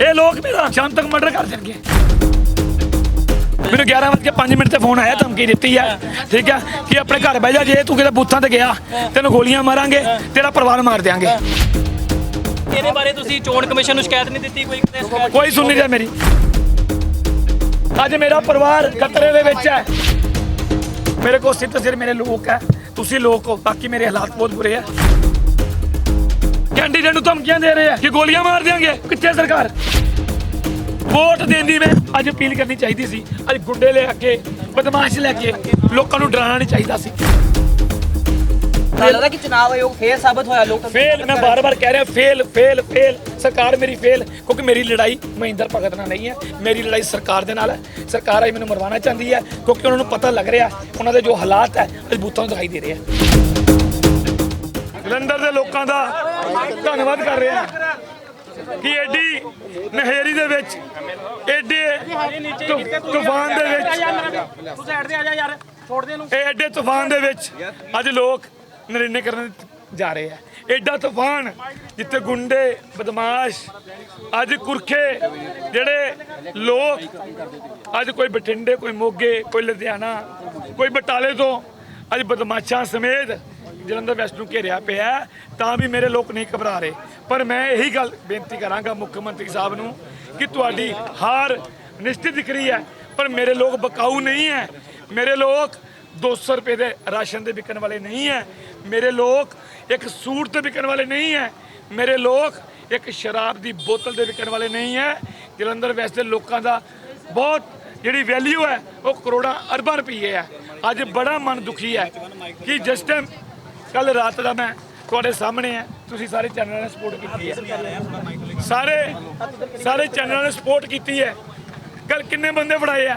ਇਹ ਲੋਕ ਮੇਰਾ ਸ਼ਾਮ ਤੱਕ ਮਰਡਰ ਕਰ ਦੇਣਗੇ। ਮੈਨੂੰ 11 ਵਜੇ 5 ਮਿੰਟ ਤੇ ਫੋਨ ਆਇਆ ਧਮਕੀ ਦਿੱਤੀ ਹੈ ਠੀਕ ਹੈ ਕਿ ਆਪਣੇ ਘਰ ਬਹਿ ਜਾ ਜੇ ਤੂੰ ਕਿਤੇ ਬੂਥਾਂ ਤੇ ਗਿਆ ਤੈਨੂੰ ਗੋਲੀਆਂ ਮਾਰਾਂਗੇ ਤੇਰਾ ਪਰਿਵਾਰ ਮਾਰ ਦਿਆਂਗੇ। ਇਹਦੇ ਬਾਰੇ ਤੁਸੀਂ ਚੋਣ ਕਮਿਸ਼ਨ ਨੂੰ ਸ਼ਿਕਾਇਤ ਨਹੀਂ ਦਿੱਤੀ ਕੋਈ ਕਿਤੇ? ਸ਼ਿਕਾਇਤ ਕੋਈ ਸੁਣ ਨਹੀਂ ਰਿਹਾ ਮੇਰੀ। ਅੱਜ ਮੇਰਾ ਪਰਿਵਾਰ ਖਤਰੇ ਦੇ ਵਿੱਚ ਹੈ। ਮੇਰੇ ਕੋਲ ਸਿੱਧ ਸਿਰ ਮੇਰੇ ਲੋਕ ਹੈ। ਤੁਸੀਂ ਲੋਕ ਹੋ ਬਾਕੀ ਮੇਰੇ ਹਾਲਾਤ ਬਹੁਤ ਬੁਰੇ ਹੈ ਕੈਂਡੀਡੇਟ ਨੂੰ ਧਮਕੀਆਂ ਦੇ ਰਹੇ ਆ ਕਿ ਗੋਲੀਆਂ ਮਾਰ ਦਿਆਂਗੇ। ਕਿੱਥੇ ਸਰਕਾਰ? ਵੋਟ ਦੇਂਦੀ ਮੈਂ ਅੱਜ ਅਪੀਲ ਕਰਨੀ ਚਾਹੀਦੀ ਸੀ। ਅੱਜ ਗੁੰਡੇ ਲੈ ਕੇ ਬਦਮਾਸ਼ ਲੈ ਕੇ ਲੋਕਾਂ ਨੂੰ ਡਰਾਉਣਾ ਨਹੀਂ ਚਾਹੀਦਾ ਸੀ। ਲੱਗਦਾ ਕਿ ਚੁਣਾਵ ਆਯੋਗ ਫੇਰ ਸਾਬਤ ਹੋਇਆ ਲੋਕ ਫੇਲ ਮੈਂ ਬਾਰ-ਬਾਰ ਕਹਿ ਰਿਹਾ ਫੇਲ ਫੇਲ ਫੇਲ। ਸਰਕਾਰ ਮੇਰੀ ਫੇਲ ਕਿਉਂਕਿ ਮੇਰੀ ਲੜਾਈ ਮਹਿੰਦਰ ਭਗਤ ਨਾਲ ਨਹੀਂ ਹੈ। ਮੇਰੀ ਲੜਾਈ ਸਰਕਾਰ ਦੇ ਨਾਲ ਹੈ। ਸਰਕਾਰ ਆਈ ਮੈਨੂੰ ਮਰਵਾਉਣਾ ਚਾਹੁੰਦੀ ਹੈ ਕਿਉਂਕਿ ਉਹਨਾਂ ਨੂੰ ਪਤਾ ਲੱਗ ਰਿਹਾ ਉਹਨਾਂ ਦੇ ਜੋ ਹਾਲਾਤ ਹੈ ਅੱਜ ਬੂਥਾਂ ਨੂੰ ਦਿਖਾਈ ਦੇ ਰਹੇ ਜਲੰਧਰ ਦੇ ਲੋਕਾਂ ਦਾ ਧੰਨਵਾਦ ਕਰ ਰਿਹਾ ਕਿ ਐਡੀ ਨਹਿਰੀ ਦੇ ਵਿੱਚ, ਐਡੇ ਤੂਫਾਨ ਦੇ ਵਿੱਚ। ਤੂੰ ਸਾਈਡ ਤੇ ਆ ਜਾ ਯਾਰ ਛੋੜ ਦੇ ਇਹਨੂੰ ਇਹ ਐਡੇ ਤੂਫਾਨ ਦੇ ਵਿੱਚ ਅੱਜ ਲੋਕ ਨਰਿੰਨੇ ਕਰਨ ਜਾ ਰਹੇ ਆ। ਐਡਾ ਤੂਫਾਨ ਜਿੱਥੇ ਗੁੰਡੇ, ਬਦਮਾਸ਼, ਅੱਜ ਕੁਰਖੇ ਜਿਹੜੇ ਲੋਕ ਅੱਜ ਕੋਈ ਬਠਿੰਡੇ, ਕੋਈ ਮੋਗੇ, ਕੋਈ ਲੁਧਿਆਣਾ, ਕੋਈ ਬਟਾਲੇ ਤੋਂ ਅੱਜ ਬਦਮਾਸ਼ਾਂ ਸਮੇਤ ਜਲੰਧਰ ਵੈਸਟ ਨੂੰ ਘੇਰਿਆ ਪਿਆ ਤਾਂ ਵੀ ਮੇਰੇ ਲੋਕ ਨਹੀਂ ਘਬਰਾ ਰਹੇ। ਪਰ ਮੈਂ ਇਹੀ ਗੱਲ ਬੇਨਤੀ ਕਰਾਂਗਾ ਮੁੱਖ ਮੰਤਰੀ ਸਾਹਿਬ ਨੂੰ ਕਿ ਤੁਹਾਡੀ ਹਾਰ ਨਿਸ਼ਚਿਤ ਦਿਖ ਰਹੀ ਹੈ, ਪਰ ਮੇਰੇ ਲੋਕ ਬਕਾਊ ਨਹੀਂ ਹੈ। ਮੇਰੇ ਲੋਕ 200 ਰੁਪਏ ਦੇ ਰਾਸ਼ਨ ਦੇ ਵਿਕਣ ਵਾਲੇ ਨਹੀਂ ਹੈ। ਮੇਰੇ ਲੋਕ ਇੱਕ ਸੂਟ ਤੇ ਵਿਕਣ ਵਾਲੇ ਨਹੀਂ ਹੈ। ਮੇਰੇ ਲੋਕ ਇੱਕ ਸ਼ਰਾਬ ਦੀ ਬੋਤਲ ਦੇ ਵਿਕਣ ਵਾਲੇ ਨਹੀਂ ਹੈ। ਜਲੰਧਰ ਵੈਸਟ ਦੇ ਲੋਕਾਂ ਦਾ ਬਹੁਤ ਜਿਹੜੀ ਵੈਲਿਊ ਹੈ, ਉਹ ਕਰੋੜਾਂ ਅਰਬਾਂ ਰੁਪਏ ਹੈ। ਅੱਜ ਬੜਾ ਮਨ ਦੁਖੀ ਹੈ ਕਿ ਜਿਸ ਟਾਈਮ ਕੱਲ ਰਾਤ ਦਾ ਮੈਂ ਤੁਹਾਡੇ ਸਾਹਮਣੇ ਹੈ। ਤੁਸੀਂ ਸਾਰੇ ਚੈਨਲਾਂ ਨੇ ਸਪੋਰਟ ਕੀਤੀ ਹੈ। ਸਾਰੇ ਸਾਰੇ ਚੈਨਲਾਂ ਨੇ ਸਪੋਰਟ ਕੀਤੀ ਹੈ। ਕੱਲ ਕਿੰਨੇ ਬੰਦੇ ਫੜਾਏ ਆ?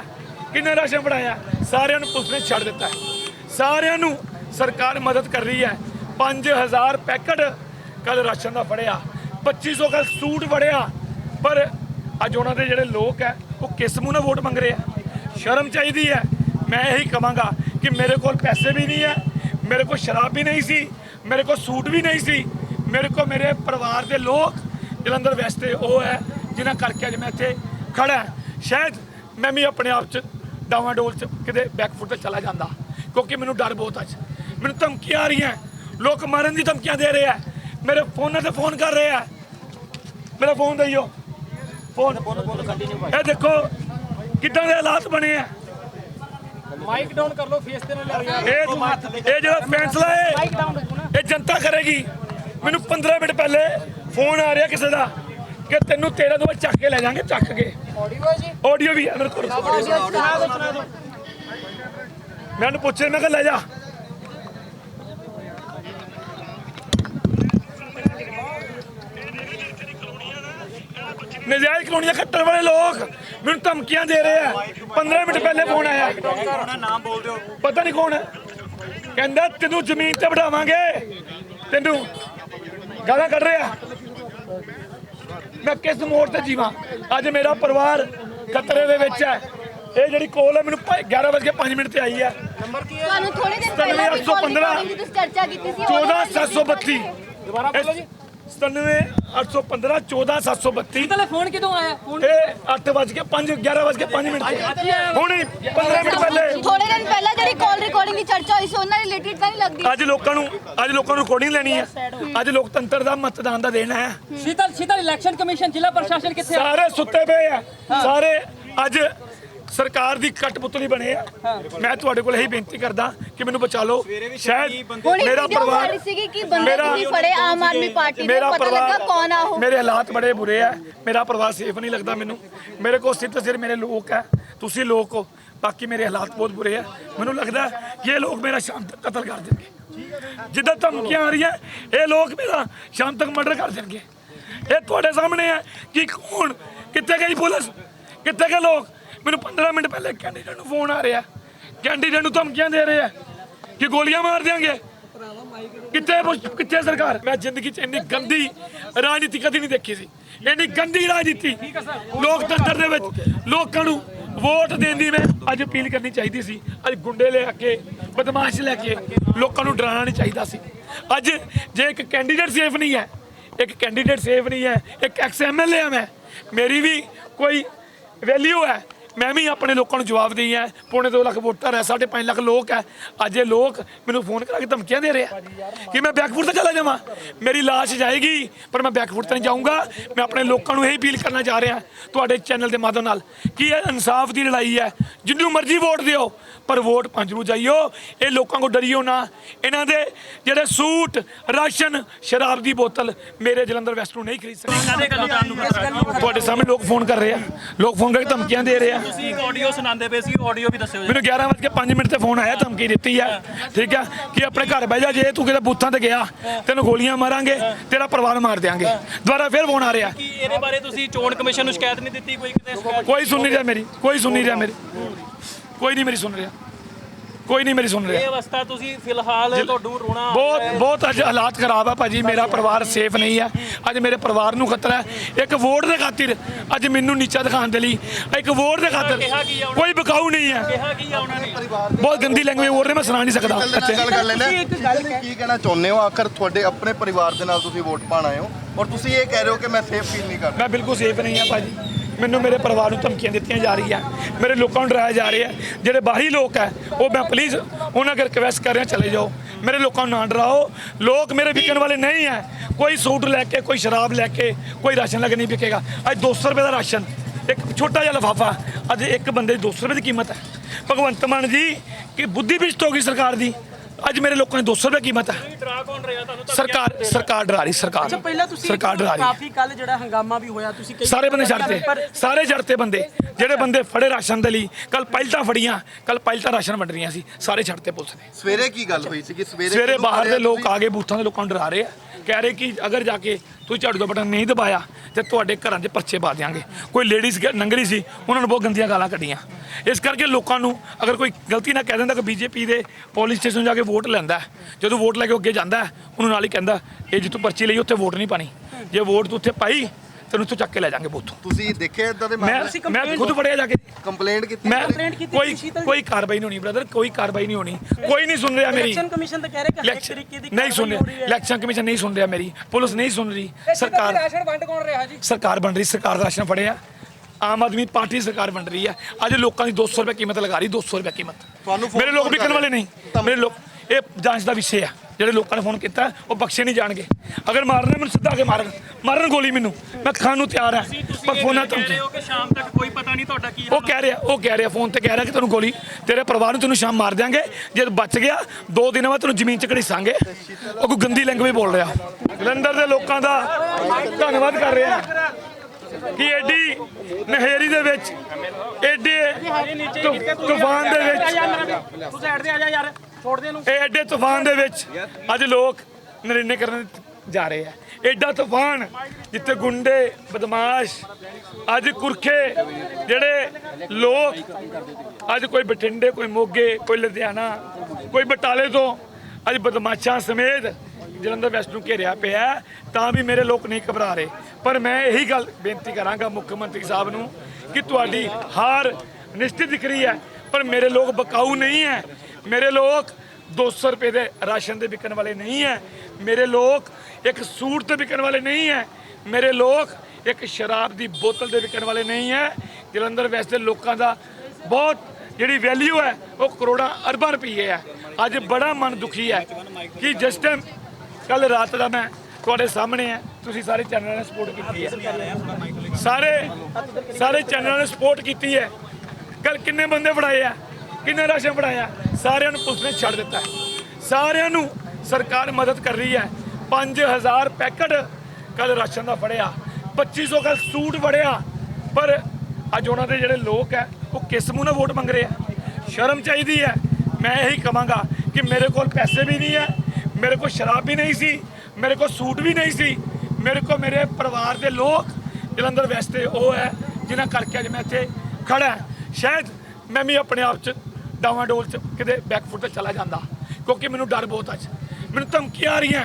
ਕਿੰਨੇ ਰਾਸ਼ਨ ਫੜਾਇਆ ਸਾਰਿਆਂ ਨੂੰ ਪੁਲਿਸ ਨੇ ਛੱਡ ਦਿੱਤਾ ਸਾਰਿਆਂ ਨੂੰ ਸਰਕਾਰ ਮਦਦ ਕਰ ਰਹੀ ਹੈ। 5000 ਪੈਕਟ ਕੱਲ ਰਾਸ਼ਨ ਦਾ ਫੜਿਆ। 2500 ਕੱਲ ਸੂਟ ਫੜਿਆ। ਪਰ ਅੱਜ ਉਹਨਾਂ ਦੇ ਜਿਹੜੇ ਲੋਕ ਹੈ, ਉਹ ਕਿਸ ਮੂੰਹ ਨਾਲ ਵੋਟ ਮੰਗ ਰਹੇ ਆ? ਸ਼ਰਮ ਚਾਹੀਦੀ ਹੈ। ਮੈਂ ਇਹੀ ਕਹਾਂਗਾ ਕਿ ਮੇਰੇ ਕੋਲ ਪੈਸੇ ਵੀ ਨਹੀਂ ਹੈ ਮੇਰੇ ਕੋਲ ਸ਼ਰਾਬ ਵੀ ਨਹੀਂ ਸੀ ਮੇਰੇ ਕੋਲ ਸੂਟ ਵੀ ਨਹੀਂ ਸੀ ਮੇਰੇ ਕੋਲ ਮੇਰੇ ਪਰਿਵਾਰ ਦੇ ਲੋਕ ਜਲੰਧਰ ਵੈਸਟ ਦੇ ਉਹ ਹੈ ਜਿਨ੍ਹਾਂ ਕਰਕੇ ਅੱਜ ਮੈਂ ਇੱਥੇ ਖੜਾ। ਸ਼ਾਇਦ ਮੈਂ ਵੀ ਆਪਣੇ ਆਪ 'ਚ ਡਾਵਾਡੋਲ 'ਚ ਕਿਤੇ ਬੈਕਫੁੱਟ ਤੇ ਚਲਾ ਜਾਂਦਾ ਕਿਉਂਕਿ ਮੈਨੂੰ ਡਰ ਬਹੁਤ ਅੱਜ। ਮੈਨੂੰ ਧਮਕੀਆਂ ਆ ਰਹੀਆਂ ਲੋਕ ਮਾਰਨ ਦੀ ਧਮਕੀਆਂ ਦੇ ਰਹੇ ਆ। ਮੇਰੇ ਫੋਨਾਂ ਤੇ ਫੋਨ ਕਰ ਰਹੇ ਆ। ਮੇਰਾ ਫੋਨ ਦਈਓ। ਫੋਨ ਇਹ ਦੇਖੋ ਕਿੱਦਾਂ ਦੇ ਹਾਲਾਤ ਬਣੇ ਆ। ਮਾਈਕ ਡਾਊਨ ਕਰ ਲਓ ਫੇਸ ਤੇ ਨਾ ਲਿਆਓ ਯਾਰ ਇਹ ਇਹ ਜਿਹੜਾ ਫੈਸਲਾ ਹੈ ਮਾਈਕ ਡਾਊਨ ਰੱਖੋ ਨਾ। ਇਹ ਜਨਤਾ ਕਰੇਗੀ। ਮੈਨੂੰ 15 ਮਿੰਟ ਪਹਿਲੇ ਫੋਨ ਆ ਰਿਹਾ ਕਿਸੇ ਦਾ ਕਿ ਤੈਨੂੰ ਤੇਰਾ ਤੋਂ ਚੱਕ ਕੇ ਲੈ ਜਾਾਂਗੇ ਚੱਕ ਕੇ। ਆਡੀਓ ਜੀ? ਆਡੀਓ ਵੀ ਹੈ ਮੇਰੇ ਕੋਲ। ਮੈਂ ਉਹਨੂੰ ਪੁੱਛਿਆ ਮੈਂ ਕਿਹਾ ਲੈ ਜਾ। ਨਜਾਇਜ਼ ਕਲੋਨੀਆਂ ਕੱਟਣ ਵਾਲੇ ਲੋਕ। ਮੈਨੂੰ ਧਮਕੀਆਂ ਦੇ ਰਹੇ ਆ। 15 ਮਿੰਟ ਪਹਿਲੇ ਫੋਨ ਆਇਆ। ਨਾਮ ਬੋਲ ਦਿਓ ਪਤਾ ਨਹੀਂ ਕੌਣ ਹੈ। ਕਹਿੰਦਾ ਤੈਨੂੰ ਜ਼ਮੀਨ ਤੇ ਬਿਠਾਵਾਂਗੇ। ਤੈਨੂੰ ਗਾਲਾਂ ਕੱਢ ਰਿਹਾ। ਮੈਂ ਕਿਸ ਮੋੜ ਤੇ ਜੀਵਾਂ? ਅੱਜ ਮੇਰਾ ਪਰਿਵਾਰ ਖਤਰੇ ਦੇ ਵਿੱਚ ਹੈ। ਇਹ ਜਿਹੜੀ ਕੋਲ ਹੈ ਮੈਨੂੰ 11 ਵਜੇ 5 ਮਿੰਟ ਤੇ ਆਈ ਹੈ। ਤੁਹਾਨੂੰ ਥੋੜੇ ਦਿਨ ਪਹਿਲਾਂ ਵੀ 9815 ਕਾਲ ਦੀ ਤੁਸੀਂ ਚਰਚਾ ਕੀਤੀ ਸੀ ਉਦੋਂ 14732 ਦੁਬਾਰਾ ਬੋਲੋ ਜੀ। 97815 14732 ਪਹਿਲੇ ਫੋਨ ਕਿਦੋਂ ਆਇਆ? ਫੋਨ ਇਹ 8 ਵਜ ਕੇ 5 11 ਵਜ ਕੇ 5 ਮਿੰਟ। ਤੇ ਹੁਣ ਹੀ 15 ਮਿੰਟ ਪਹਿਲੇ। ਥੋੜੇ ਦਿਨ ਪਹਿਲਾਂ ਜਿਹੜੀ ਕਾਲ ਰਿਕਾਰਡਿੰਗ ਦੀ ਚਰਚਾ ਹੋਈ ਸੀ ਉਹਨਾਂ ਰਿਲੇਟਡ ਤਾਂ ਨਹੀਂ ਲੱਗਦੀ। ਅੱਜ ਲੋਕਾਂ ਨੂੰ ਅੱਜ ਲੋਕਾਂ ਨੂੰ ਰਿਕਾਰਡਿੰਗ ਲੈਣੀ ਹੈ। ਅੱਜ ਲੋਕਤੰਤਰ ਦਾ ਮਤਦਾਨ ਦਾ ਦੇਣਾ ਹੈ। ਸ਼ੀਤਲ ਸ਼ੀਤਲ ਇਲੈਕਸ਼ਨ ਕਮਿਸ਼ਨ ਜ਼ਿਲ੍ਹਾ ਪ੍ਰਸ਼ਾਸਨ ਕਿੱਥੇ ਆ? ਸਾਰੇ ਸੁੱਤੇ ਪਏ ਆ। ਸਾਰੇ ਅੱਜ ਸਰਕਾਰ ਦੀ ਕਟਪੁਤਲੀ ਬਣੇ ਆ। ਮੈਂ ਤੁਹਾਡੇ ਕੋਲ ਇਹੀ ਬੇਨਤੀ ਕਰਦਾ ਕਿ ਮੈਨੂੰ ਬਚਾ ਲਓ। ਸ਼ਾਇਦ ਮੇਰਾ ਪਰਿਵਾਰ ਸੀਗੀ ਕਿ ਬੰਦੇ ਮੇਰਾ- ਤੁਸੀਂ ਫੜੇ ਆਮ ਆਦਮੀ ਪਾਰਟੀ ਦੇ ਮੇਰਾ ਪਤਾ ਪਰਿਵਾਰ ਲੱਗਾ ਕੌਣ ਆ ਉਹ। ਮੇਰੇ ਹਾਲਾਤ ਬੜੇ ਬੁਰੇ ਆ। ਮੇਰਾ ਪਰਿਵਾਰ ਸੇਫ ਨਹੀਂ ਲੱਗਦਾ ਮੈਨੂੰ। ਮੇਰੇ ਕੋਲ ਸਿੱਧ ਸਿਰ ਮੇਰੇ ਲੋਕ ਆ। ਤੁਸੀਂ ਲੋਕ ਹੋ। ਬਾਕੀ ਮੇਰੇ ਹਾਲਾਤ ਬਹੁਤ ਬੁਰੇ ਆ। ਮੈਨੂੰ ਲੱਗਦਾ ਕਿ ਇਹ ਲੋਕ ਮੇਰਾ ਸ਼ਾਮ ਤੱਕ ਕਤਲ ਕਰ ਦੇਣਗੇ। ਜਿੱਦਾਂ ਧਮਕੀਆਂ ਆ ਰਹੀਆਂ ਇਹ ਲੋਕ ਮੇਰਾ ਸ਼ਾਮ ਤੱਕ ਮਰਡਰ ਕਰ ਦੇਣਗੇ। ਇਹ ਤੁਹਾਡੇ ਸਾਹਮਣੇ ਆ ਕਿ ਕੌਣ? ਕਿੱਥੇ ਗਈ ਪੁਲਿਸ? ਕਿੱਥੇ ਗਏ ਲੋਕ? ਮੈਨੂੰ 15 ਮਿੰਟ ਪਹਿਲੇ ਕੈਂਡੀਡੇਟ ਨੂੰ ਫੋਨ ਆ ਰਿਹਾ। ਕੈਂਡੀਡੇਟ ਨੂੰ ਧਮਕੀਆਂ ਦੇ ਰਹੇ ਆ ਕਿ ਗੋਲੀਆਂ ਮਾਰ ਦਿਆਂਗੇ। ਕਿੱਥੇ ਪੁਲਿਸ- ਕਿੱਥੇ ਸਰਕਾਰ? ਮੈਂ ਜ਼ਿੰਦਗੀ 'ਚ ਇੰਨੀ ਗੰਦੀ ਰਾਜਨੀਤੀ ਕਦੀ ਨਹੀਂ ਦੇਖੀ ਸੀ। ਇੰਨੀ ਗੰਦੀ ਰਾਜਨੀਤੀ। ਲੋਕਤੰਤਰ ਦੇ ਵਿੱਚ ਲੋਕਾਂ ਨੂੰ ਵੋਟ ਦੇਣ ਦੀ ਮੈਂ ਅੱਜ ਅਪੀਲ ਕਰਨੀ ਚਾਹੀਦੀ ਸੀ। ਅੱਜ ਗੁੰਡੇ ਲੈ ਕੇ, ਬਦਮਾਸ਼ ਲੈ ਕੇ ਲੋਕਾਂ ਨੂੰ ਡਰਾਉਣਾ ਨਹੀਂ ਚਾਹੀਦਾ ਸੀ। ਅੱਜ ਜੇ ਇੱਕ ਕੈਂਡੀਡੇਟ ਸੇਫ ਨਹੀਂ ਹੈ, ਇੱਕ ਕੈਂਡੀਡੇਟ ਸੇਫ ਨਹੀਂ ਹੈ, ਇੱਕ ਐਕਸ ਐਮਐਲਏ ਆ ਮੈਂ, ਮੇਰੀ ਵੀ ਕੋਈ ਵੈਲਿਊ ਹੈ। ਮੈਂ ਵੀ ਆਪਣੇ ਲੋਕਾਂ ਨੂੰ ਜਵਾਬ ਦੇਈ ਹੈ ਪੌਣੇ 2 ਲੱਖ ਵੋਟਰ ਹੈ ਸਾਢੇ ਪੰਜ ਲੱਖ ਲੋਕ ਹੈ ਅੱਜ ਇਹ ਲੋਕ ਮੈਨੂੰ ਫੋਨ ਕਰਾ ਕੇ ਧਮਕੀਆਂ ਦੇ ਰਹੇ ਆ ਕਿ ਮੈਂ ਬੈਕਫੁੱਟ ਤੇ ਚਲਾ ਜਾਵਾਂ। ਮੇਰੀ ਲਾਸ਼ ਜਾਏਗੀ ਪਰ ਮੈਂ ਬੈਕਫੁੱਟ ਤੇ ਨਹੀਂ ਜਾਊਂਗਾ। ਮੈਂ ਆਪਣੇ ਲੋਕਾਂ ਨੂੰ ਇਹ ਅਪੀਲ ਕਰਨਾ ਚਾਹ ਰਿਹਾ ਤੁਹਾਡੇ ਚੈਨਲ ਦੇ ਮਾਧਿਅਮ ਨਾਲ ਕਿ ਇਹ ਇਨਸਾਫ ਦੀ ਲੜਾਈ ਹੈ ਜਿੰਨੂੰ ਮਰਜ਼ੀ ਵੋਟ ਦਿਓ ਪਰ ਵੋਟ ਪੰਜ ਨੂੰ ਜਾਈਓ। ਇਹ ਲੋਕਾਂ ਕੋ ਡਰਿਓ ਨਾ। ਇਹਨਾਂ ਦੇ ਜਿਹੜੇ ਸੂਟ ਰਾਸ਼ਨ ਸ਼ਰਾਬ ਦੀ ਬੋਤਲ ਮੇਰੇ ਜਲੰਧਰ ਵੈਸਟ ਨੂੰ ਨਹੀਂ ਖਰੀਦ ਸਕਦੇ। ਤੁਹਾਡੇ ਸਾਹਮਣੇ ਲੋਕ ਫੋਨ ਕਰ ਰਹੇ ਆ ਲੋਕ ਫੋਨ ਕਰਕੇ ਧਮਕੀਆਂ ਦੇ ਰਹੇ ਆ ਤੁਸੀਂ ਇੱਕ ਆਡੀਓ ਸੁਣਾਉਂਦੇ ਪਏ ਸੀ ਆਡੀਓ ਵੀ ਦੱਸਿਓ ਜੀ। ਮੈਨੂੰ 11 ਵਜੇ ਕੇ 5 ਮਿੰਟ ਤੇ ਫੋਨ ਆਇਆ ਧਮਕੀ ਦਿੱਤੀ ਆ। ਠੀਕ ਆ? ਕਿ ਆਪਣੇ ਘਰ ਬਹਿ ਜਾ ਜੇ ਤੂੰ ਕਿਤੇ ਬੂਥਾਂ ਤੇ ਗਿਆ ਤੈਨੂੰ ਗੋਲੀਆਂ ਮਾਰਾਂਗੇ ਤੇਰਾ ਪਰਿਵਾਰ ਮਾਰ ਦਿਆਂਗੇ। ਦੁਬਾਰਾ ਫਿਰ ਫੋਨ ਆ ਰਿਹਾ। ਕੀ ਇਹਦੇ ਬਾਰੇ ਤੁਸੀਂ ਚੋਣ ਕਮਿਸ਼ਨ ਨੂੰ ਸ਼ਿਕਾਇਤ ਨਹੀਂ ਦਿੱਤੀ ਕੋਈ ਕਿਤੇ ਸ਼ਿਕਾਇਤ? ਕੋਈ ਸੁਣ ਨਹੀਂ ਰਿਹਾ ਮੇਰੀ ਕੋਈ ਸੁਣ ਨਹੀਂ ਰਿਹਾ ਮੇਰੀ। ਕੋਈ ਨਹੀਂ ਮੇਰੀ ਸੁਣ ਰਿਹਾ। ਕੋਈ ਨਹੀਂ ਮੇਰੀ ਸੁਣ ਰਿਹਾ। ਇਹ ਅਵਸਥਾ ਤੁਸੀਂ ਫਿਲਹਾਲ ਤੁਹਾਨੂੰ ਰੋਣਾ ਬਹੁਤ ਬਹੁਤ ਅੱਜ ਹਾਲਾਤ ਖਰਾਬ ਆ ਭਾਜੀ ਮੇਰਾ ਪਰਿਵਾਰ ਸੇਫ ਨਹੀਂ ਹੈ ਅੱਜ ਮੇਰੇ ਪਰਿਵਾਰ ਨੂੰ ਖਤਰਾ ਹੈ। ਇੱਕ ਵੋਟ ਦੇ ਖਾਤਰ ਅੱਜ ਮੈਨੂੰ ਨੀਚਾ ਦਿਖਾਉਣ ਦੇ ਲਈ ਇੱਕ ਵੋਟ ਦੇ ਖਾਤਰ ਕਿਹਾ ਕੀ ਆ ਉਹਨਾਂ ਕੋਈ ਬਕਾਊ ਨਹੀਂ ਹੈ। ਕਿਹਾ ਕੀ ਆ ਉਹਨਾਂ ਨੇ? ਬਹੁਤ ਗੰਦੀ ਲੈਂਗੁਏਜ ਬੋਲ ਰਹੇ ਮੈਂ ਸੁਣਾ ਨਹੀਂ ਸਕਦਾ ਇੱਥੇ ਗੱਲ ਕਰ ਲੈਣਾ ਤੁਸੀਂ ਕੀ ਕਹਿਣਾ ਚਾਹੁੰਦੇ ਹੋ? ਆਖਰ ਤੁਹਾਡੇ ਆਪਣੇ ਪਰਿਵਾਰ ਦੇ ਨਾਲ ਤੁਸੀਂ ਵੋਟ ਪਾਣ ਆਏ ਹੋ ਔਰ ਤੁਸੀਂ ਇਹ ਕਹਿ ਰਹੇ ਹੋ ਕਿ ਮੈਂ ਸੇਫ ਫੀਲ ਨਹੀਂ ਕਰ ਰਿਹਾ ਮੈਂ ਬਿਲਕੁਲ ਸੇਫ ਨਹੀਂ ਆ ਭਾਜੀ। ਮੈਨੂੰ ਮੇਰੇ ਪਰਿਵਾਰ ਨੂੰ ਧਮਕੀਆਂ ਦਿੱਤੀਆਂ ਜਾ ਰਹੀਆਂ। ਮੇਰੇ ਲੋਕਾਂ ਨੂੰ ਡਰਾਇਆ ਜਾ ਰਿਹਾ ਜਿਹੜੇ ਬਾਹਰੀ ਲੋਕ ਹੈ, ਉਹ ਮੈਂ ਪਲੀਜ਼ ਉਹਨਾਂ ਅੱਗੇ ਰਿਕਵੈਸਟ ਕਰ ਰਿਹਾ, ਚਲੇ ਜਾਓ। ਮੇਰੇ ਲੋਕਾਂ ਨੂੰ ਨਾ ਡਰਾਓ। ਲੋਕ ਮੇਰੇ ਵਿਕਣ ਵਾਲੇ ਨਹੀਂ ਹੈ। ਕੋਈ ਸੂਟ ਲੈ ਕੇ, ਕੋਈ ਸ਼ਰਾਬ ਲੈ ਕੇ, ਕੋਈ ਰਾਸ਼ਨ ਲੈ ਕੇ ਨਹੀਂ ਵਿਕੇਗਾ। ਅੱਜ 200 ਰੁਪਏ ਦਾ ਰਾਸ਼ਨ, ਇੱਕ ਛੋਟਾ ਜਿਹਾ ਲਫਾਫਾ, ਅੱਜ ਇੱਕ ਬੰਦੇ ਦੀ 200 ਰੁਪਏ ਦੀ ਕੀਮਤ ਹੈ। ਭਗਵੰਤ ਮਾਨ ਜੀ, ਕਿ ਬੁੱਧੀ ਭ੍ਰਿਸ਼ਟ ਹੋ ਗਈ ਸਰਕਾਰ ਦੀ। ਅੱਜ ਮੇਰੇ ਲੋਕਾਂ ਦੀ 200 ਰੁਪਏ ਕੀਮਤ ਹੈ ਡਰਾ ਕੌਣ ਰਿਹਾ ਤੁਹਾਨੂੰ ਧਮਕੀਆਂ ਸਰਕਾਰ ਸਰਕਾਰ ਡਰਾ ਰਹੀ ਸਰਕਾਰ। ਅੱਛਾ ਪਹਿਲਾਂ ਤੁਸੀਂ ਸਰਕਾਰ ਡਰਾ ਰਹੀ। ਕਾਫੀ ਕੱਲ ਜਿਹੜਾ ਹੰਗਾਮਾ ਵੀ ਹੋਇਆ ਤੁਸੀਂ ਕਈ ਸਾਰੇ ਬੰਦੇ ਛੱਡਤੇ। ਸਾਰੇ ਛੱਡਤੇ ਬੰਦੇ। ਜਿਹੜੇ ਬੰਦੇ ਫੜੇ ਰਾਸ਼ਨ ਦੇ ਲਈ ਕੱਲ ਪਹਿਲਤਾਂ ਫੜੀਆਂ ਕੱਲ ਪਹਿਲਤਾਂ ਰਾਸ਼ਨ ਵੰਡ ਰਹੀਆਂ ਸੀ ਸਾਰੇ ਛੱਡਤੇ ਪੁਲਿਸ ਨੇ। ਸਵੇਰੇ ਕੀ ਗੱਲ ਹੋਈ ਸੀ ਕਿ ਸਵੇਰੇ ਸਵੇਰੇ ਬਾਹਰ ਦੇ ਲੋਕ? ਆ ਕੇ ਬੂਥਾਂ ਦੇ ਲੋਕਾਂ ਨੂੰ ਡਰਾ ਰਹੇ ਆ। ਕਹਿ ਰਹੇ ਕਿ ਅਗਰ ਜਾ ਕੇ ਤੁਸੀਂ ਝਾੜੂ ਦਾ ਬਟਨ ਨਹੀਂ ਦਬਾਇਆ, ਤੇ ਤੁਹਾਡੇ ਘਰਾਂ 'ਚ ਪਰਚੇ ਪਾ ਦਿਆਂਗੇ। ਕੋਈ ਲੇਡੀਜ਼ ਨੰਗਰੀ ਸੀ, ਉਹਨਾਂ ਨੂੰ ਬਹੁਤ ਗੰਦੀਆਂ ਗਾਲਾਂ ਕੱਢੀਆਂ। ਇਸ ਕਰਕੇ ਲੋਕਾਂ ਨੂੰ ਅਗਰ ਕੋਈ ਗਲਤੀ ਨਾਲ ਕਹਿ ਦਿੰਦਾ ਕਿ ਬੀਜੇਪੀ ਦੇ ਪੁਲਿਸ ਸਟੇਸ਼ਨ ਜਾ ਕੇ ਵੋਟ ਲੈਂਦਾ ਜਦੋਂ ਵੋਟ ਲੈ ਕੇ ਅੱਗੇ ਜਾਂਦਾ ਉਹਨੂੰ ਨਾਲ ਹੀ ਕਹਿੰਦਾ, ਇਹ ਜਿੱਥੋਂ ਪਰਚੀ ਲਈ, ਉੱਥੇ ਵੋਟ ਨਹੀਂ ਪਾਣੀ। ਜੇ ਵੋਟ ਤੂੰ ਉੱਥੇ ਪਾਈ ਤੈਨੂੰ ਉੱਥੋਂ ਚੱਕ ਕੇ ਲੈ ਜਾਾਂਗੇ ਬੂਥੋਂ ਤੁਸੀਂ ਦੇਖਿਆ ਇਦਾਂ ਦੇ ਮੈਂ ਮਾਮਲੇ ਮੈਂ ਖੁਦ ਫੜਿਆ ਜਾ ਕੇ। ਕੰਪਲੇਂਟ ਕੀਤੀ ਮੈਂ complaint ਕੀਤੀ ਕੋਈ ਕੋਈ ਕਾਰਵਾਈ ਨਹੀਂ ਹੋਣੀ ਬ੍ਰਦਰ ਕੋਈ ਕਾਰਵਾਈ ਨਹੀਂ ਹੋਣੀ। ਕੋਈ ਨਹੀਂ ਸੁਣ ਰਿਹਾ ਮੇਰੀ। ਇਲੈਕਸ਼ਨ ਕਮਿਸ਼ਨ ਤਾਂ ਕਹਿ ਰਿਹਾ ਕਿ ਹਰ ਤਰੀਕੇ ਦੀ ਨਹੀਂ ਸੁਣ ਰਿਹਾ। ਇਲੈਕਸ਼ਨ ਕਮਿਸ਼ਨ ਨਹੀਂ ਸੁਣ ਰਿਹਾ ਮੇਰੀ। ਪੁਲਿਸ ਨਹੀਂ ਸੁਣ ਰਹੀ। ਸਰਕਾਰ ਰਾਸ਼ਨ ਵੰਡ ਕੌਣ ਰਿਹਾ ਜੀ? ਸਰਕਾਰ ਬਣ ਰਹੀ ਸਰਕਾਰ ਦਾ ਰਾਸ਼ਨ ਫੜਿਆ। ਆਮ ਆਦਮੀ ਪਾਰਟੀ ਸਰਕਾਰ ਬਣ ਰਹੀ ਹੈ। ਅੱਜ ਲੋਕਾਂ ਦੀ 200 ਰੁਪਏ ਕੀਮਤ ਲਗਾ ਰਹੀ 200 ਰੁਪਏ ਕੀਮਤ। ਮੇਰੇ ਲੋਕ ਕੌਣ ਵਿਕਣ ਵਾਲੇ? ਨਹੀਂ। ਮੇਰੇ ਲੋਕ ਇਹ ਜਾਂਚ ਦਾ ਵਿਸ਼ੇ ਆ ਜਿਹੜੇ ਲੋਕਾਂ ਨੇ ਫੋਨ ਕੀਤਾ ਉਹ ਬਖਸ਼ੇ ਨਹੀਂ ਜਾਣਗੇ। ਅਗਰ ਮਾਰਨਾ ਮੈਨੂੰ ਸਿੱਧਾ ਆ ਕੇ ਮਾਰਨ। ਮਾਰਨ ਗੋਲੀ ਮੈਨੂੰ। ਮੈਂ ਖਾਣ ਨੂੰ ਤਿਆਰ ਹਾਂ ਪਰ ਫੋਨਾਂ ਹੋ ਕਿ ਸ਼ਾਮ ਤੱਕ ਕੋਈ ਪਤਾ ਨਹੀਂ ਤੁਹਾਡਾ ਕੀ ਉਹ ਕਹਿ ਰਿਹਾ ਉਹ ਕਹਿ ਰਿਹਾ ਫੋਨ ਤੇ ਕਹਿ ਰਿਹਾ ਕਿ ਤੈਨੂੰ ਗੋਲੀ ਤੇਰੇ ਪਰਿਵਾਰ ਨੂੰ ਤੈਨੂੰ ਸ਼ਾਮ ਮਾਰ ਦਿਆਂਗੇ। ਜੇ ਬਚ ਗਿਆ ਦੋ ਦਿਨਾਂ ਬਾਅਦ ਤੈਨੂੰ ਜ਼ਮੀਨ 'ਚ ਘੜੀਸਾਂਗੇ। ਉਹ ਕੋਈ ਗੰਦੀ ਲੈਂਗੁਏਜ ਬੋਲ ਰਿਹਾ। ਜਲੰਧਰ ਦੇ ਲੋਕਾਂ ਦਾ ਧੰਨਵਾਦ ਕਰ ਰਿਹਾ। ਕਿ ਐਡੀ ਨਹਿਰੀ ਦੇ ਵਿੱਚ ਐਡੇ ਤੂ- ਤੂਫਾਨ ਦੇ ਵਿੱਚ ਤੂੰ ਸਾਈਡ ਤੇ ਆ ਜਾ ਯਾਰ। ਛੋੜ ਦੇ ਇਹਨੂੰ। ਇਹ ਐਡੇ ਤੂਫਾਨ ਦੇ ਵਿੱਚ ਅੱਜ ਲੋਕ ਨਰਿੰਨੇ ਕਰਨ ਜਾ ਰਹੇ ਆ। ਐਡਾ ਤੂਫਾਨ ਜਿੱਥੇ ਗੁੰਡੇ, ਬਦਮਾਸ਼, ਅੱਜ ਕੁਰਖੇ ਜਿਹੜੇ ਲੋਕ ਅੱਜ ਕੋਈ ਬਠਿੰਡੇ, ਕੋਈ ਮੋਗੇ, ਕੋਈ ਲੁਧਿਆਣਾ, ਕੋਈ ਬਟਾਲੇ ਤੋਂ ਅੱਜ ਬਦਮਾਸ਼ਾਂ ਸਮੇਤ ਜਲੰਧਰ ਵੈਸਟ ਨੂੰ ਘੇਰਿਆ ਪਿਆ ਤਾਂ ਵੀ ਮੇਰੇ ਲੋਕ ਨਹੀਂ ਘਬਰਾ ਰਹੇ। ਪਰ ਮੈਂ ਇਹੀ ਗੱਲ ਬੇਨਤੀ ਕਰਾਂਗਾ ਮੁੱਖ ਮੰਤਰੀ ਸਾਹਿਬ ਨੂੰ ਕਿ ਤੁਹਾਡੀ ਹਾਰ ਨਿਸ਼ਚਿਤ ਦਿਖ ਰਹੀ ਹੈ, ਪਰ ਮੇਰੇ ਲੋਕ ਬਕਾਊ ਨਹੀਂ ਹੈ। ਮੇਰੇ ਲੋਕ 200 ਰੁਪਏ ਦੇ ਰਾਸ਼ਨ ਦੇ ਵਿਕਣ ਵਾਲੇ ਨਹੀਂ ਹੈ ਮੇਰੇ ਲੋਕ ਇੱਕ ਸੂਟ ਤੇ ਵਿਕਣ ਵਾਲੇ ਨਹੀਂ ਹੈ ਮੇਰੇ ਲੋਕ ਇੱਕ ਸ਼ਰਾਬ ਦੀ ਬੋਤਲ ਦੇ ਵਿਕਣ ਵਾਲੇ ਨਹੀਂ ਹੈ ਜਲੰਧਰ ਵੈਸਟ ਦੇ ਲੋਕਾਂ ਦਾ ਬਹੁਤ ਜਿਹੜੀ ਵੈਲਿਊ ਹੈ ਉਹ ਕਰੋੜਾਂ, ਅਰਬਾਂ ਰੁਪਏ ਹੈ ਅੱਜ ਬੜਾ ਮਨ ਦੁਖੀ ਹੈ ਕਿ ਜਿਸ ਟਾਈਮ ਕੱਲ ਰਾਤ ਦਾ ਮੈਂ ਤੁਹਾਡੇ ਸਾਹਮਣੇ ਹੈ ਤੁਸੀਂ ਸਾਰੇ ਚੈਨਲਾਂ ਨੇ ਸਪੋਰਟ ਕੀਤੀ ਹੈ ਸਾਰੇ ਸਾਰੇ ਚੈਨਲਾਂ ਨੇ ਸਪੋਰਟ ਕੀਤੀ ਹੈ ਕੱਲ ਕਿੰਨੇ ਬੰਦੇ ਫੜਾਏ ਆ ਕਿੰਨੇ ਰਾਸ਼ਨ ਫੜਾਇਆ ਸਾਰਿਆਂ ਨੂੰ ਪੁਲਿਸ ਨੇ ਛੱਡ ਦਿੱਤਾ ਹੈ। ਸਾਰਿਆਂ ਨੂੰ ਸਰਕਾਰ ਮਦਦ ਕਰ ਰਹੀ ਹੈ। 5000 ਪੈਕਟ ਕੱਲ ਰਾਸ਼ਨ ਦਾ ਫੜਿਆ। 2500 ਕੱਲ ਸੂਟ ਫੜਿਆ। ਪਰ ਅੱਜ ਉਹਨਾਂ ਦੇ ਜਿਹੜੇ ਲੋਕ ਹੈ, ਉਹ ਕਿਸ ਮੂੰਹ ਨਾਲ ਵੋਟ ਮੰਗ ਰਹੇ ਆ? ਸ਼ਰਮ ਚਾਹੀਦੀ ਹੈ। ਮੈਂ ਇਹੀ ਕਹਾਂਗਾ ਕਿ ਮੇਰੇ ਕੋਲ ਪੈਸੇ ਵੀ ਨਹੀਂ ਹੈ, ਮੇਰੇ ਕੋਲ ਸ਼ਰਾਬ ਵੀ ਨਹੀਂ ਸੀ, ਮੇਰੇ ਕੋਲ ਸੂਟ ਵੀ ਨਹੀਂ ਸੀ। ਮੇਰੇ ਕੋਲ ਮੇਰੇ ਪਰਿਵਾਰ ਦੇ ਲੋਕ ਜਲੰਧਰ ਵੈਸਤੇ ਉਹ ਹੈ, ਜਿਨ੍ਹਾਂ ਕਰਕੇ ਅੱਜ ਮੈਂ ਇੱਥੇ ਖੜਾ ਸ਼ਾਇਦ ਮੈਂ ਵੀ ਆਪਣੇ ਆਪ 'ਚ ਡਾਵਾਂਡੋਲ 'ਚ ਕਿਤੇ ਬੈਕਫੁੱਟ ਤੇ ਚਲਾ ਜਾਂਦਾ। ਕਿਉਂਕਿ ਮੈਨੂੰ ਡਰ ਬਹੁਤ ਅੱਜ। ਮੈਨੂੰ ਧਮਕੀਆਂ ਆ ਰਹੀਆਂ।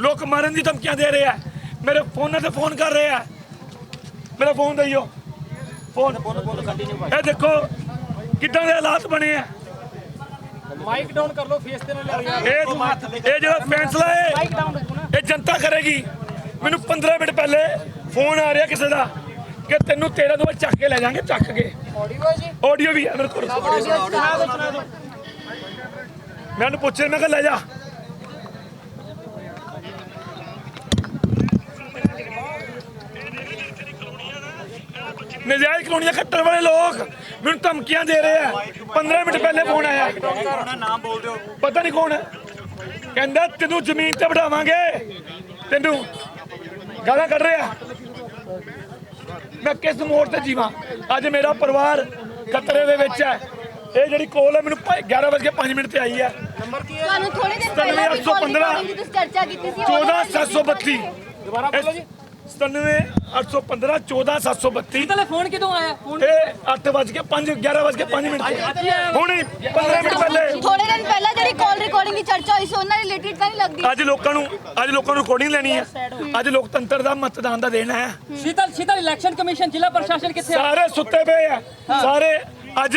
ਲੋਕ ਮਾਰਨ ਦੀ ਧਮਕੀਆਂ ਦੇ ਰਹੇ ਆ। ਮੇਰੇ ਫੋਨਾਂ ਤੇ ਫੋਨ ਕਰ ਰਹੇ ਆ। ਮੇਰਾ ਫੋਨ ਦਈਓ। ਫੋਨ ਇਹ ਦੇਖੋ ਕਿੱਦਾਂ ਦੇ ਹਾਲਾਤ ਬਣੇ ਆ। ਮਾਈਕ ਡਾਊਨ ਕਰ ਲਓ ਫੇਸ ਤੇ ਨਾ ਯਾਰ ਇਹ ਇਹ ਜਿਹੜਾ ਫੈਸਲਾ ਹੈ ਇਹ ਜਨਤਾ ਕਰੇਗੀ। ਮੈਨੂੰ 15 ਮਿੰਟ ਪਹਿਲੇ ਫੋਨ ਆ ਰਿਹਾ ਕਿਸੇ ਦਾ। ਕਿ ਤੈਨੂੰ 13 ਤੋਂ ਬਾਅਦ ਚੱਕ ਕੇ ਲੈ ਜਾਾਂਗੇ ਚੱਕ ਕੇ। ਆਡੀਓ ਜੀ? ਆਡੀਓ ਵੀ ਹੈ ਮੇਰੇ ਕੋਲ। ਮੈਂ ਉਹਨੂੰ ਪੁੱਛਿਆ ਮੈਂ ਕਿਹਾ ਲੈ ਜਾ। ਨਜਾਇਜ਼ ਕਲੋਨੀਆਂ ਕੱਟਣ ਵਾਲੇ ਲੋਕ ਮੈਨੂੰ ਧਮਕੀਆਂ ਦੇ ਰਹੇ ਆ। 15 ਮਿੰਟ ਪਹਿਲੇ ਫੋਨ ਆਇਆ। ਨਾਮ ਬੋਲ ਦਿਓ ਪਤਾ ਨਹੀਂ ਕੌਣ ਹੈ। ਕਹਿੰਦਾ ਤੈਨੂੰ ਜ਼ਮੀਨ ਤੇ ਬਿਠਾਵਾਂਗੇ। ਤੈਨੂੰ ਗਾਲਾਂ ਕੱਢ ਰਿਹਾ। ਮੈਂ ਕਿਸ ਮੋੜ ਤੇ ਜੀਵਾਂ? ਅੱਜ ਮੇਰਾ ਪਰਿਵਾਰ ਖਤਰੇ ਦੇ ਵਿੱਚ ਹੈ। ਇਹ ਜਿਹੜੀ ਕੋਲ ਹੈ ਮੈਨੂੰ 11 ਵਜੇ 5 ਮਿੰਟ ਤੇ ਆਈ ਹੈ। ਤੁਹਾਨੂੰ ਥੋੜੇ ਦਿਨ ਪਹਿਲਾਂ ਵੀ ਕਾਲ ਰਿਕਾਰਡਿੰਗ ਦੀ ਤੁਸੀਂ ਚਰਚਾ ਕੀਤੀ ਸੀ 14732 ਦੁਬਾਰਾ ਬੋਲੋ ਜੀ। 97815 14732 ਤੇਲੇ ਫੋਨ ਕਿਦੋਂ ਆਇਆ? ਫੋਨ ਇਹ 8 ਵਜ ਕੇ 5 11 ਵਜ ਕੇ 5 ਮਿੰਟ ਹੁਣੇ 15 ਮਿੰਟ ਪਹਿਲੇ। ਥੋੜੇ ਦਿਨ ਪਹਿਲਾਂ ਜਿਹੜੀ ਕਾਲ ਰਿਕਾਰਡਿੰਗ ਦੀ ਚਰਚਾ ਹੋਈ ਸੀ ਉਹਨਾਂ ਰਿਲੇਟਡ ਤਾਂ ਨਹੀਂ ਲੱਗਦੀ। ਅੱਜ ਲੋਕਾਂ ਨੂੰ ਅੱਜ ਲੋਕਾਂ ਨੂੰ ਰਿਕਾਰਡਿੰਗ ਲੈਣੀ ਹੈ। ਅੱਜ ਲੋਕਤੰਤਰ ਦਾ ਮਤਦਾਨ ਦਾ ਦੇਣਾ ਹੈ। ਸ਼ੀਤਲ ਸ਼ੀਤਲ ਇਲੈਕਸ਼ਨ ਕਮਿਸ਼ਨ ਜ਼ਿਲ੍ਹਾ ਪ੍ਰਸ਼ਾਸਨ ਕਿੱਥੇ ਆ? ਸਾਰੇ ਸੁੱਤੇ ਪਏ ਆ। ਸਾਰੇ ਅੱਜ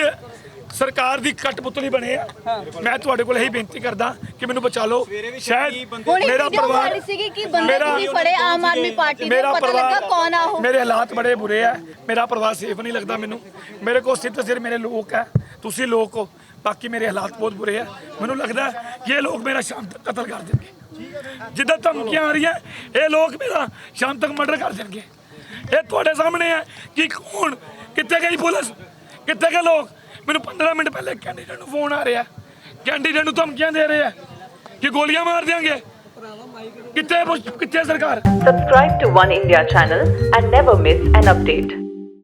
ਸਰਕਾਰ ਦੀ ਕਟਪੁਤਲੀ ਬਣੇ ਆ। ਮੈਂ ਤੁਹਾਡੇ ਕੋਲ ਇਹੀ ਬੇਨਤੀ ਕਰਦਾ ਕਿ ਮੈਨੂੰ ਬਚਾ ਲਓ। ਸ਼ਾਇਦ ਮੇਰਾ ਪਰਿਵਾਰ ਮਾਰੀ ਸੀਗੀ ਕਿ ਬੰਦੇ ਮੇਰਾ- ਤੁਸੀਂ ਫੜੇ ਆਮ ਆਦਮੀ ਪਾਰਟੀ ਦੇ ਪਤਾ ਪਰਿਵਾਰ ਲੱਗਾ ਕੌਣ ਆ ਉਹ? ਮੇਰੇ ਹਾਲਾਤ ਬੜੇ ਬੁਰੇ ਆ। ਮੇਰਾ ਪਰਿਵਾਰ ਸੇਫ ਨਹੀਂ ਲੱਗਦਾ ਮੈਨੂੰ। ਮੇਰੇ ਕੋਲ ਸਿੱਧ ਸਿਰ ਮੇਰੇ ਲੋਕ ਆ। ਤੁਸੀਂ ਲੋਕ ਹੋ। ਬਾਕੀ ਮੇਰੇ ਹਾਲਾਤ ਬਹੁਤ ਬੁਰੇ ਆ। ਮੈਨੂੰ ਲੱਗਦਾ ਕਿ ਇਹ ਲੋਕ ਮੇਰਾ ਸ਼ਾਮ ਤੱਕ ਕਤਲ ਕਰ ਦੇਣਗੇ। ਜਿੱਦਾਂ ਧਮਕੀਆਂ ਆ ਰਹੀਆਂ ਇਹ ਲੋਕ ਮੇਰਾ ਸ਼ਾਮ ਤੱਕ ਮਰਡਰ ਕਰ ਦੇਣਗੇ। ਇਹ ਤੁਹਾਡੇ ਸਾਹਮਣੇ ਹੈ ਕਿ ਕੌਣ? ਕਿੱਥੇ ਗਈ ਪੁਲਿਸ? ਕਿੱਥੇ ਗਏ ਲੋਕ? ਮੈਨੂੰ 15 ਮਿੰਟ ਪਹਿਲੇ ਕੈਂਡੀਡੇਟ ਨੂੰ ਫੋਨ ਆ ਰਿਹਾ। ਕੈਂਡੀਡੇਟ ਨੂੰ ਧਮਕੀਆਂ ਦੇ ਰਹੇ ਆ ਕਿ ਗੋਲੀਆਂ ਮਾਰ ਦਿਆਂਗੇ। ਕਿੱਥੇ ਕਿੱਥੇ ਸਰਕਾਰ? Subscribe to One India channel and never miss an update.